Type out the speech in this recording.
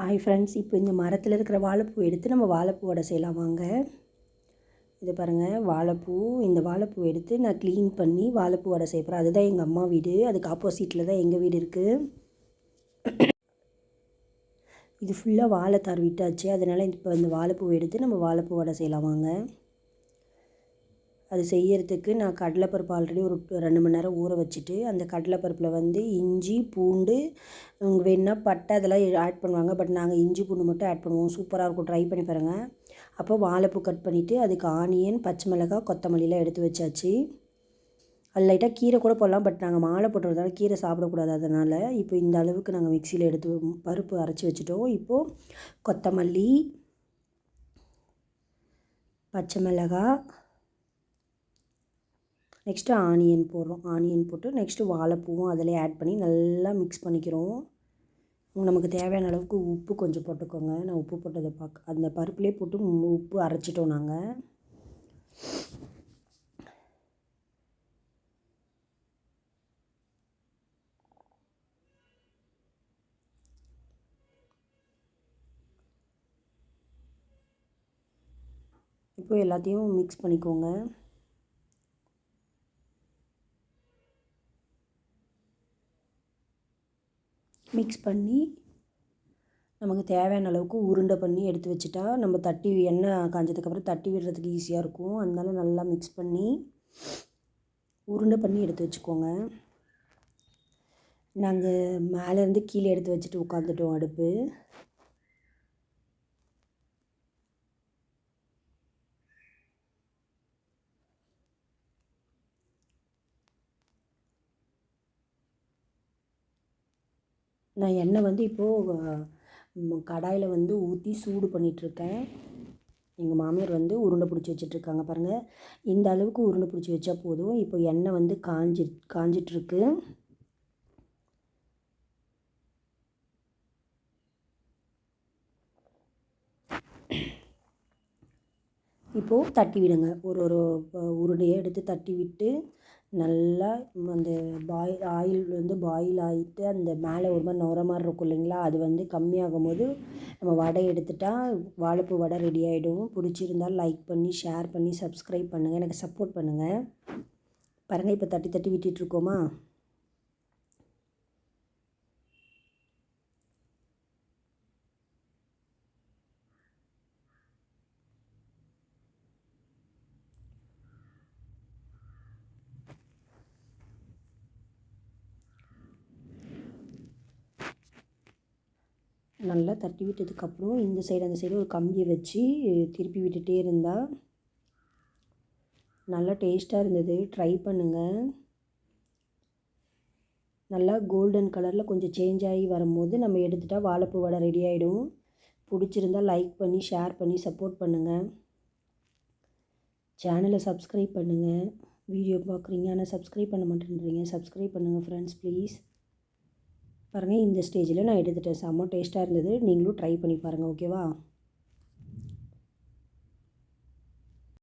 Hi friends இப்போ இந்த மரத்தில் இருக்கிற வாழைப்பூ எடுத்து நம்ம வாழைப்பூ வடை செய்யலாம். வாங்க. இது பாருங்கள் வாழைப்பூ. இந்த வாழைப்பூ எடுத்து நான் க்ளீன் பண்ணி வாழைப்பூ வடை செய்ய போகிறேன் அதுதான் எங்கள் அம்மா வீடு. அதுக்கு ஆப்போசிட்டில் தான் எங்கள் வீடு இருக்குது இது ஃபுல்லாக வாழைத்தார் விட்டாச்சு. அதனால் இப்போ இந்த வாழைப்பூ எடுத்து நம்ம வாழைப்பூ வடை செய்யலாம். வாங்க. அது செய்யறதுக்கு நான் கடலைப்பருப்பு ஆல்ரெடி ஒரு ரெண்டு மணி நேரம் ஊற வச்சுட்டு அந்த கடலைப்பருப்பில் வந்து இஞ்சி பூண்டு வேணால் பட்டை அதெல்லாம் ஆட் பண்ணுவாங்க. பட் நாங்கள் இஞ்சி பூண்டு மட்டும் ஆட் பண்ணுவோம். சூப்பராக இருக்கும். ட்ரை பண்ணி பாருங்கள் அப்போ வாழைப்பூ கட் பண்ணிவிட்டு அதுக்கு ஆனியன் பச்சை மிளகாய் கொத்தமல்லிலாம் எடுத்து வச்சாச்சு. அது லைட்டாக கீரை கூட போடலாம். பட் நாங்கள் மாலை போட்டுறதால கீரை சாப்பிடக்கூடாது. அதனால் இப்போ இந்த அளவுக்கு நாங்கள் மிக்சியில் எடுத்து பருப்பு அரைச்சி வச்சுட்டோம். இப்போது கொத்தமல்லி பச்சை மிளகாய் நெக்ஸ்ட்டு ஆனியன் போடுறோம். ஆனியன் போட்டு நெக்ஸ்ட்டு வாழைப்பூவும் அதிலே ஆட் பண்ணி நல்லா மிக்ஸ் பண்ணிக்கிறோம். நமக்கு தேவையான அளவுக்கு உப்பு கொஞ்சம் போட்டுக்கோங்க. நான் உப்பு போட்டதை பார்க்க அந்த பருப்புலேயே போட்டு உப்பு அரைச்சிட்டோம் நாங்கள் இப்போ எல்லாத்தையும் மிக்ஸ் பண்ணிக்கோங்க. மிக்ஸ் பண்ணி நமக்கு தேவையான அளவுக்கு உருண்டை பண்ணி எடுத்து வச்சுட்டா நம்ம தட்டி எண்ணெய் காஞ்சதுக்கப்புறம் தட்டி விடுறதுக்கு ஈஸியாக இருக்கும். அதனால நல்லா மிக்ஸ் பண்ணி உருண்டை பண்ணி எடுத்து வச்சுக்கோங்க. நாங்கள் மேலேருந்து கீழே எடுத்து வச்சுட்டு உட்காந்துட்டோம் அடுப்பு. நான் எண்ணெய் வந்து இப்போது கடாயில் வந்து ஊற்றி சூடு பண்ணிகிட்ருக்கேன் எங்கள் மாமியார் வந்து உருண்டை பிடிச்சி வச்சிட்ருக்காங்க பாருங்கள் இந்த அளவுக்கு உருண்டை பிடிச்சி வச்சா போதும். இப்போ எண்ணெய் வந்து காஞ்சி காஞ்சிட்ருக்கு இப்போது தட்டி விடுங்க. ஒரு ஒரு உருண்டையை எடுத்து தட்டி விட்டு நல்லா அந்த பாய் ஆயில் வந்து பாயில் ஆகிட்டு அந்த மேலே ஒரு மாதிரி நுர மாதிரி இருக்கும் இல்லைங்களா? அது வந்து கம்மியாகும் போது நம்ம வடை எடுத்துட்டா வாழைப்பூ வடை ரெடி ஆகிடும் பிடிச்சிருந்தால் லைக் பண்ணி ஷேர் பண்ணி சப்ஸ்கிரைப் பண்ணுங்கள் எனக்கு சப்போர்ட் பண்ணுங்கள் பாருங்கள் இப்போ தட்டி தட்டி விட்டுட்ருக்கோமா நல்லா தட்டி விட்டதுக்கப்புறம் இந்த சைடு அந்த சைடு ஒரு கம்பியை வச்சு திருப்பி விட்டுகிட்டே இருந்தால் நல்லா டேஸ்ட்டாக இருந்தது. ட்ரை பண்ணுங்கள் நல்லா கோல்டன் கலரில் கொஞ்சம் சேஞ்ச் ஆகி வரும்போது நம்ம எடுத்துட்டால் வாழைப்பூ வடை ரெடி ஆகிடும் பிடிச்சிருந்தால் லைக் பண்ணி ஷேர் பண்ணி சப்போர்ட் பண்ணுங்கள் சேனலை சப்ஸ்கிரைப் பண்ணுங்கள் வீடியோ பார்க்குறீங்க ஆனால் சப்ஸ்கிரைப் பண்ண மாட்டேன்றீங்க. சப்ஸ்கிரைப் பண்ணுங்கள் ஃப்ரெண்ட்ஸ் ப்ளீஸ் பாருங்கள் இந்த ஸ்டேஜில் நான் எடுத்துகிட்டேன் செம்ம டேஸ்ட்டாக இருந்தது. நீங்களும் ட்ரை பண்ணி பாருங்கள் ஓகேவா